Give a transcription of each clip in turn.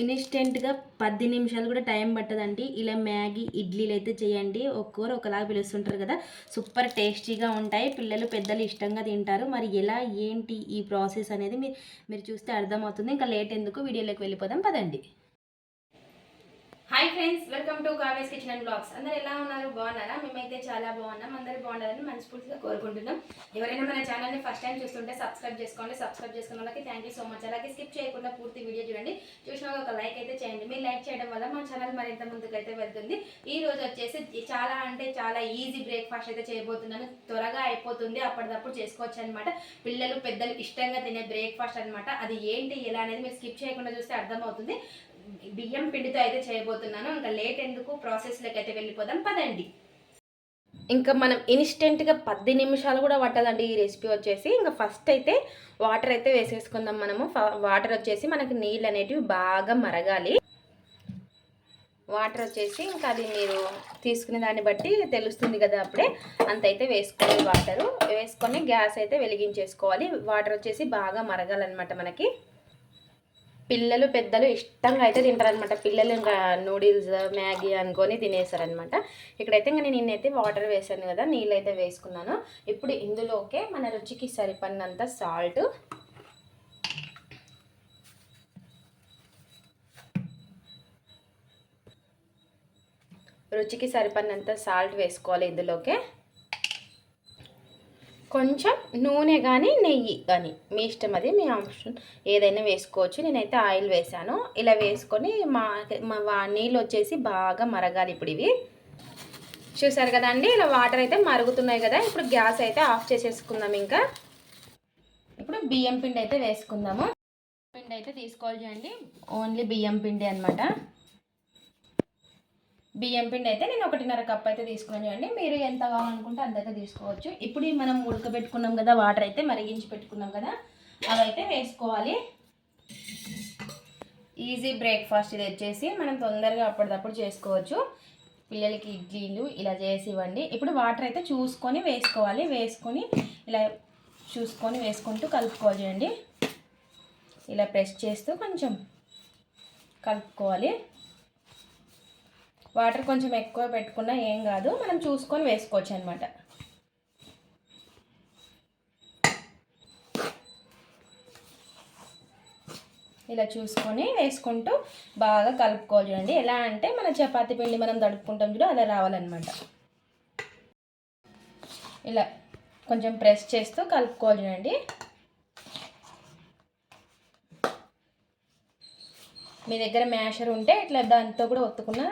ఇన్స్టెంట్గా పది నిమిషాలు కూడా టైం పట్టదండి. ఇలా మ్యాగీ ఇడ్లీలు అయితే చేయండి. ఒక్కొరు ఒకలాగా పిలుస్తుంటారు కదా. సూపర్ టేస్టీగా ఉంటాయి. పిల్లలు పెద్దలు ఇష్టంగా తింటారు. మరి ఎలా ఏంటి ఈ ప్రాసెస్ అనేది మీరు మీరు చూస్తే అర్థమవుతుంది. ఇంకా లేట్ ఎందుకు? వీడియోలోకి వెళ్ళిపోదాం. పదండి. హాయ్ ఫ్రెండ్స్ వెల్కమ్ టు కావేస్ కిచెన్ అండ్ బ్లాగ్స్. అందరు ఎలా ఉన్నారు? బాగున్నారా? మేమైతే చాలా బాగున్నాం. అందరు బాగుండాలని మనస్ఫూర్తిగా కోరుకుంటున్నాం. ఎవరైనా మన ఛానల్ని ఫస్ట్ టైం చూస్తుంటే సబ్స్క్రైబ్ చేసుకోండి. సబ్స్క్రైబ్ చేసుకున్న వాళ్ళకి థ్యాంక్ యూ సో మచ్. అలాగే స్కిప్ చేయకుండా పూర్తి వీడియో చూడండి. ఒక లైక్ అయితే చేయండి. మీరు లైక్ చేయడం వల్ల మా ఛానల్ మరింత ముందుకు అయితే వెళ్తుంది. ఈ రోజు వచ్చేసి చాలా అంటే చాలా ఈజీ బ్రేక్ఫాస్ట్ అయితే చేయబోతున్నాను. త్వరగా అయిపోతుంది. అప్పటిదప్పుడు చేసుకోవచ్చు అనమాట పిల్లలు పెద్దలు ఇష్టంగా తినే బ్రేక్ఫాస్ట్ అనమాట అది ఏంటి ఎలా అనేది మీరు స్కిప్ చేయకుండా చూస్తే అర్థమవుతుంది. బియ్యం పిండితో అయితే చేయబోతున్నాను. ఇంకా లేట్ ఎందుకు? ప్రాసెస్లోకి అయితే వెళ్ళిపోదాం. పదండి. ఇంకా మనం ఇన్స్టెంట్గా పది నిమిషాలు కూడా పట్టదండి ఈ రెసిపీ వచ్చేసి. ఇంకా ఫస్ట్ అయితే వాటర్ అయితే వేసేసుకుందాం మనము. వాటర్ వచ్చేసి మనకి నీళ్ళు అనేటివి బాగా మరగాలి. వాటర్ వచ్చేసి ఇంకా అది మీరు తీసుకునే దాన్ని బట్టి తెలుస్తుంది కదా అప్పుడే. అంత అయితే వేసుకోవాలి వాటరు వేసుకొని గ్యాస్ అయితే వెలిగించేసుకోవాలి. వాటర్ వచ్చేసి బాగా మరగాలన్నమాట మనకి. పిల్లలు పెద్దలు ఇష్టంగా అయితే తింటారనమాట పిల్లలు ఇంకా నూడిల్స్ మ్యాగీ అనుకొని తినేసారనమాట ఇక్కడైతే ఇంకా నేను నిన్నైతే వాటర్ వేసాను కదా నీళ్ళు అయితే వేసుకున్నాను. ఇప్పుడు ఇందులోకే మన రుచికి సరిపడినంత సాల్ట్. రుచికి సరిపడినంత సాల్ట్ వేసుకోవాలి ఇందులోకే. కొంచెం నూనె కానీ నెయ్యి కానీ మీ ఇష్టం అది మీ ఆప్షన్. ఏదైనా వేసుకోవచ్చు. నేనైతే ఆయిల్ వేసాను. ఇలా వేసుకొని మా మా నీళ్ళు వచ్చేసి బాగా మరగాలి ఇప్పుడు ఇవి. చూసారు కదండి? ఇలా వాటర్ అయితే మరుగుతున్నాయి కదా. ఇప్పుడు గ్యాస్ అయితే ఆఫ్ చేసేసుకుందాం ఇంకా. ఇప్పుడు బియ్యం పిండి అయితే వేసుకుందాము. పిండి అయితే తీసుకోవాలి చూడండి. ఓన్లీ బియ్యం పిండి అనమాట బియ్యం పిండి అయితే నేను ఒకటిన్నర కప్ అయితే తీసుకున్నాను చూడండి. మీరు ఎంత కావాలనుకుంటే అంతైతే తీసుకోవచ్చు. ఇప్పుడు మనం ఉడకబెట్టుకున్నాం కదా వాటర్ అయితే మరిగించి పెట్టుకున్నాం కదా అవైతే వేసుకోవాలి. ఈజీ బ్రేక్ఫాస్ట్ ఇది వచ్చేసి మనం తొందరగా అప్పటిదప్పుడు చేసుకోవచ్చు. పిల్లలకి ఇడ్లీలు ఇలా చేసి ఇవ్వండి. ఇప్పుడు వాటర్ అయితే చూసుకొని వేసుకోవాలి. వేసుకొని ఇలా చూసుకొని వేసుకుంటూ కలుపుకోవాలి చూడండి. ఇలా ప్రెస్ చేస్తూ కొంచెం కలుపుకోవాలి. వాటర్ కొంచెం ఎక్కువ పెట్టుకున్నా ఏం కాదు. మనం చూసుకొని వేసుకోవచ్చు అనమాట ఇలా చూసుకొని వేసుకుంటూ బాగా కలుపుకోవాలి చూడండి. ఎలా అంటే మన చపాతీ పిండి మనం తడుపుకుంటాం చూడు అలా రావాలన్నమాట. ఇలా కొంచెం ప్రెస్ చేస్తూ కలుపుకోవాలి చూడండి. మీ దగ్గర మ్యాషర్ ఉంటే ఇట్లా దాంతో కూడా ఒత్తుకున్న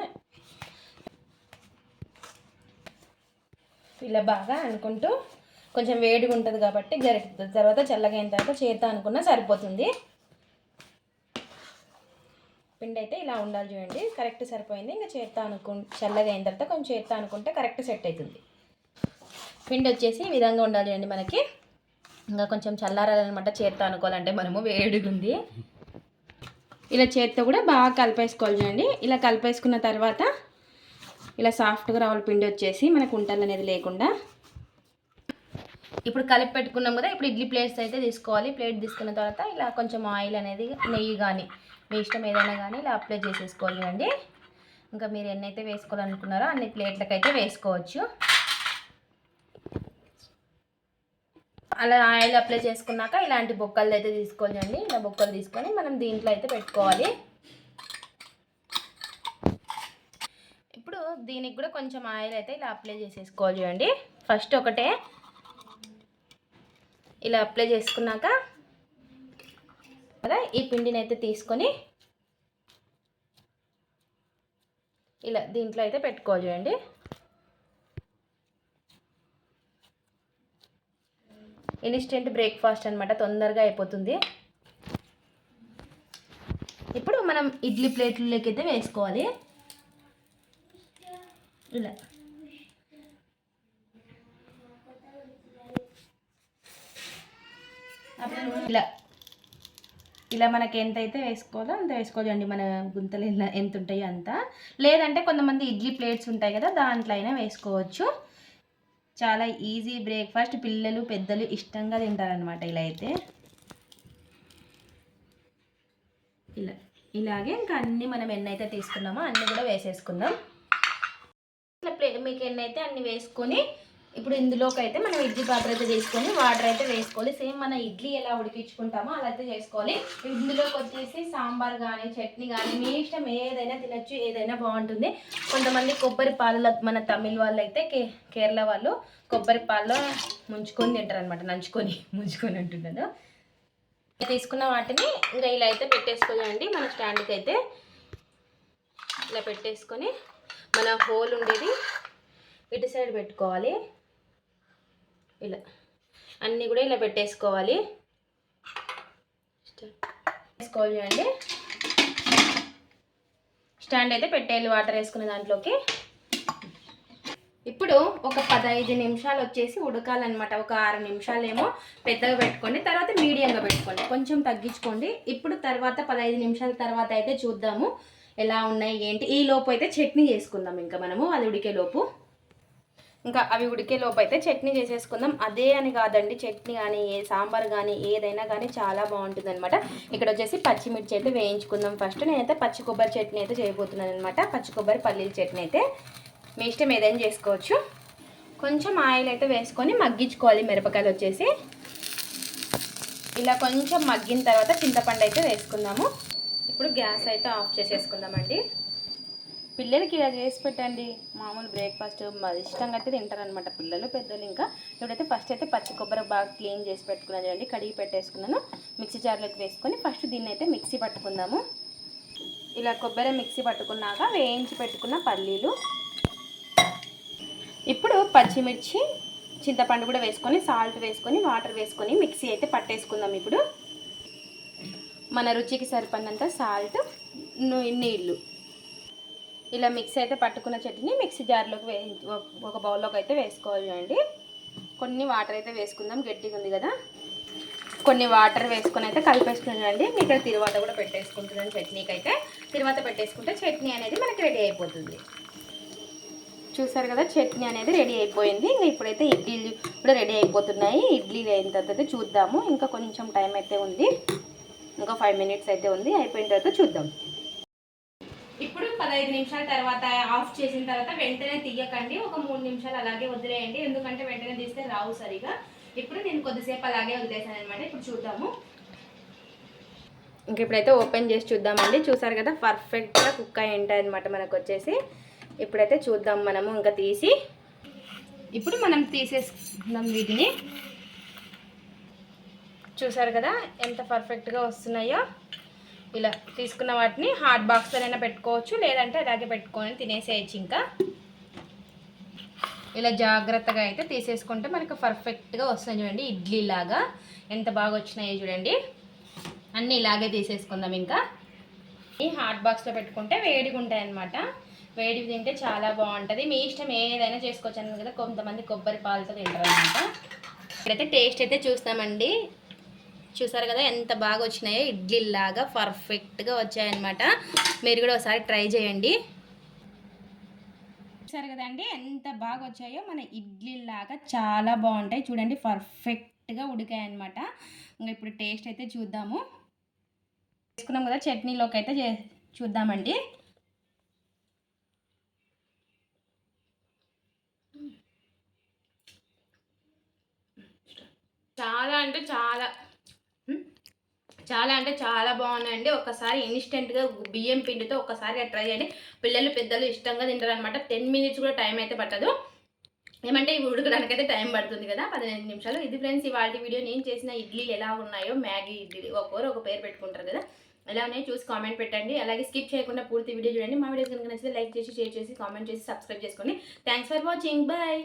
ఇలా బాగా అనుకుంటూ కొంచెం వేడిగా ఉంటుంది కాబట్టి గరిటె తర్వాత చల్లగా అయిన తర్వాత చేత అనుకున్నా సరిపోతుంది. పిండి అయితే ఇలా ఉండాలి చూడండి. కరెక్ట్ సరిపోయింది. ఇంకా చేత అనుకు చల్లగా అయిన తర్వాత కొంచెం చేత అనుకుంటే కరెక్ట్ సెట్ అవుతుంది. పిండి వచ్చేసి ఈ విధంగా ఉండాలి చూడండి మనకి. ఇంకా కొంచెం చల్లారాలన్నమాట చేత అనుకోవాలంటే మనము వేడిగా ఉంది. ఇలా చేత్తో కూడా బాగా కలిపేసుకోవాలి చూడండి. ఇలా కలిపేసుకున్న తర్వాత ఇలా సాఫ్ట్గా రావాలి పిండి వచ్చేసి మనకు ఉంటలు అనేది లేకుండా ఇప్పుడు కలిపి పెట్టుకున్నాం కదా ఇప్పుడు ఇడ్లీ ప్లేట్స్ అయితే తీసుకోవాలి. ప్లేట్ తీసుకున్న తర్వాత ఇలా కొంచెం ఆయిల్ అనేది నెయ్యి కానీ మీ ఇష్టం ఏదైనా కానీ ఇలా అప్లై చేసేసుకోవాలి అండి ఇంకా మీరు ఎన్నైతే వేసుకోవాలనుకున్నారో అన్ని ప్లేట్లకైతే అయితే వేసుకోవచ్చు. అలా ఆయిల్ అప్లై చేసుకున్నాక ఇలాంటి బొక్కలు అయితే తీసుకోవాలండి. ఇలా బొక్కలు తీసుకొని మనం దీంట్లో అయితే పెట్టుకోవాలి ఇప్పుడు దీనికి కూడా కొంచెం ఆయిల్ అయితే ఇలా అప్లై చేసేసుకోవాలి చూడండి. ఫస్ట్ ఒకటే ఇలా అప్లై చేసుకున్నాక కదా ఈ పిండిని అయితే తీసుకొని ఇలా దీంట్లో అయితే పెట్టుకోవాలి చూడండి. ఇన్స్టెంట్ బ్రేక్ఫాస్ట్ అనమాట తొందరగా అయిపోతుంది. ఇప్పుడు మనం ఇడ్లీ ప్లేట్లలోకి అయితే వేసుకోవాలి. ఇలా ఇలా. ఇలా మనకి ఎంత అయితే వేసుకోవాలో అంత వేసుకోవాలండి. మన గుంతలు ఎంత ఉంటాయో అంత. లేదంటే కొంతమంది ఇడ్లీ ప్లేట్స్ ఉంటాయి కదా దాంట్లో అయినా వేసుకోవచ్చు. చాలా ఈజీ బ్రేక్ఫాస్ట్. పిల్లలు పెద్దలు ఇష్టంగా తింటారనమాట ఇలా అయితే. ఇలా. ఇలాగే ఇంకా అన్నీ మనం ఎన్నైతే తీసుకున్నామో అన్నీ కూడా వేసేసుకుందాం. ఇట్లా ప్లే మీకు ఎన్నైతే అన్ని వేసుకొని ఇప్పుడు ఇందులోకి అయితే మనం ఇడ్లీ పాత్ర అయితే తీసుకొని వాటర్ అయితే వేసుకోవాలి. సేమ్ మన ఇడ్లీ ఎలా ఉడికించుకుంటామో అలా అయితే చేసుకోవాలి. ఇందులోకి వచ్చేసి సాంబార్ కానీ చట్నీ కానీ మీ ఇష్టం ఏదైనా తినొచ్చు ఏదైనా బాగుంటుంది. కొంతమంది కొబ్బరి పాలలో మన తమిళ వాళ్ళు అయితే కే కేరళ వాళ్ళు కొబ్బరి పాలలో ముంచుకొని తింటారు అనమాట నంచుకొని ముంచుకొని అంటున్నాను తీసుకున్న వాటిని ఇంకా ఇలా అయితే పెట్టేసుకోవాలండి మన స్టాండ్కి అయితే ఇలా పెట్టేసుకొని మన హోల్ ఉండేది. ఇటు సైడ్ పెట్టుకోవాలి. ఇలా. అన్నీ కూడా ఇలా పెట్టేసుకోవాలి. వేసుకోవాలి చూడండి స్టాండ్ అయితే పెట్టేయాలి వాటర్ వేసుకునే దాంట్లోకి. ఇప్పుడు ఒక పదహైదు నిమిషాలు వచ్చేసి ఉడకాలన్నమాట. ఒక ఆరు నిమిషాలు ఏమో పెద్దగా పెట్టుకోండి. తర్వాత మీడియంగా పెట్టుకోండి. కొంచెం తగ్గించుకోండి. ఇప్పుడు తర్వాత పదహైదు నిమిషాల తర్వాత అయితే చూద్దాము. ఎలా ఉన్నాయి ఏంటి? ఈ లోపు అయితే చట్నీ చేసుకుందాం ఇంకా మనము అది ఉడికే లోపు. ఇంకా అవి ఉడికే లోపు అయితే చట్నీ చేసేసుకుందాం. అదే అని కాదండి చట్నీ కానీ ఏ సాంబార్ కానీ ఏదైనా కానీ చాలా బాగుంటుంది అనమాట ఇక్కడ వచ్చేసి పచ్చిమిర్చి అయితే వేయించుకుందాం ఫస్ట్. నేనైతే పచ్చి కొబ్బరి చట్నీ అయితే చేయబోతున్నాను అనమాట పచ్చి కొబ్బరి పల్లీల చట్నీ అయితే మీ ఇష్టం ఏదైనా చేసుకోవచ్చు. కొంచెం ఆయిల్ అయితే వేసుకొని మగ్గించుకోవాలి మిరపకాయలు వచ్చేసి. ఇలా కొంచెం మగ్గిన తర్వాత చింతపండు అయితే వేసుకుందాము. ఇప్పుడు గ్యాస్ అయితే ఆఫ్ చేసేసుకుందామండి. పిల్లలకి ఇలా చేసి పెట్టండి. మామూలు బ్రేక్ఫాస్ట్ ఇష్టంగా అయితే తింటారనమాట పిల్లలు పెద్దలు ఇంకా. ఇప్పుడైతే ఫస్ట్ అయితే పచ్చి కొబ్బరి బాగా క్లీన్ చేసి పెట్టుకున్నాను చూడండి కడిగి పెట్టేసుకున్నాను. మిక్సీ జార్లోకి వేసుకొని ఫస్ట్ దీన్ని అయితే మిక్సీ పట్టుకుందాము. ఇలా కొబ్బరి మిక్సీ పట్టుకున్నాక వేయించి పెట్టుకున్న పల్లీలు. ఇప్పుడు పచ్చిమిర్చి చింతపండు కూడా వేసుకొని సాల్ట్ వేసుకొని వాటర్ వేసుకొని మిక్సీ అయితే పట్టేసుకుందాం ఇప్పుడు. మన రుచికి సరిపడినంత సాల్ట్ నీళ్ళు ఇలా మిక్సీ అయితే పట్టుకున్న చట్నీ మిక్సీ జార్లోకి వే ఒక బౌల్లోకి అయితే వేసుకోవాలి అండి. కొన్ని వాటర్ అయితే వేసుకుందాం గట్టిగా ఉంది కదా. కొన్ని వాటర్ వేసుకొని అయితే కలిపేసుకున్నానండి ఇక్కడ తిరువాత కూడా పెట్టేసుకుంటున్నాను చట్నీకి అయితే తిరువాత పెట్టేసుకుంటే చట్నీ అనేది మనకి రెడీ అయిపోతుంది. చూసారు కదా చట్నీ అనేది రెడీ అయిపోయింది. ఇంకా ఇప్పుడైతే ఇడ్లీలు కూడా రెడీ అయిపోతున్నాయి. ఇడ్లీలు అయిన తర్వాత చూద్దాము. ఇంకా కొంచెం టైం అయితే ఉంది. ఇంకా ఫైవ్ మినిట్స్ అయితే ఉంది. అయిపోయిన తర్వాత చూద్దాం. ఇప్పుడు పదహైదు నిమిషాల తర్వాత ఆఫ్ చేసిన తర్వాత వెంటనే తీయకండి. ఒక మూడు నిమిషాలు అలాగే వదిలేయండి. ఎందుకంటే వెంటనే తీస్తే రావు సరిగా. ఇప్పుడు నేను కొద్దిసేపు అలాగే వదిలేసాను అనమాట ఇప్పుడు చూద్దాము. ఇంక ఇప్పుడైతే ఓపెన్ చేసి చూద్దామండి. చూసారు కదా పర్ఫెక్ట్గా కుక్ అయి ఉంటాయి అనమాట మనకు వచ్చేసి. ఇప్పుడైతే చూద్దాం మనము. ఇంకా తీసి. ఇప్పుడు మనం తీసేసుకుందాం వీటిని. చూసారు కదా ఎంత పర్ఫెక్ట్గా వస్తున్నాయో? ఇలా తీసుకున్న వాటిని హాట్ బాక్స్లోనైనా పెట్టుకోవచ్చు లేదంటే అలాగే పెట్టుకొని తినేసేయచ్చు ఇంకా. ఇలా జాగ్రత్తగా అయితే తీసేసుకుంటే మనకు పర్ఫెక్ట్గా వస్తుంది చూడండి ఇడ్లీ లాగా. ఎంత బాగా వచ్చినాయో చూడండి. అన్నీ ఇలాగే తీసేసుకుందాం ఇంకా. ఈ హాట్ బాక్స్లో పెట్టుకుంటే వేడిగా ఉంటాయి అన్నమాట. వేడివి తింటే చాలా బాగుంటుంది. మీ ఇష్టం ఏదైనా చేసుకోవచ్చు అన్నది కదా కొంతమంది కొబ్బరి పాలతో తింటారు అనమాట ఇక్కడైతే టేస్ట్ అయితే చూస్తామండి. చూసారు కదా ఎంత బాగా వచ్చినాయో ఇడ్లీలాగా పర్ఫెక్ట్గా వచ్చాయన్నమాట. మీరు కూడా ఒకసారి ట్రై చేయండి. చూసారు కదండి ఎంత బాగా వచ్చాయో మన ఇడ్లీలాగా చాలా బాగుంటాయి. చూడండి పర్ఫెక్ట్గా ఉడికాయన్నమాట. ఇంకా ఇప్పుడు టేస్ట్ అయితే చూద్దాము. వేసుకున్నాం కదా చట్నీలోకి అయితే చే చూద్దామండి. చాలా అంటే చాలా. చాలా అంటే చాలా బాగున్నాయండి. ఒకసారి ఇన్స్టెంట్గా బియ్యం పిండితో ఒక్కసారి ట్రై చేయండి. పిల్లలు పెద్దలు ఇష్టంగా తింటారు అనమాట టెన్ మినిట్స్ కూడా టైం అయితే పట్టదు. ఏమంటే ఇవి ఉడకడానికి అయితే టైం పడుతుంది కదా. పదిహేను నిమిషాలు. ఇది ఫ్రెండ్స్ ఇవాళ వీడియో నేను చేసిన ఇడ్లీలు ఎలా ఉన్నాయో మ్యాగీ ఇడ్లీ ఒక్కొరు ఒక పేరు పెట్టుకుంటారు కదా. ఎలా ఉన్నాయో చూసి కామెంట్ పెట్టండి. అలాగే స్కిప్ చేయకుండా పూర్తి వీడియో చూడండి. మా వీడియోస్ కనుక నచ్చితే లైక్ చేసి షేర్ చేసి కామెంట్ చేసి సబ్స్క్రైబ్ చేసుకోండి. Thanks for watching bye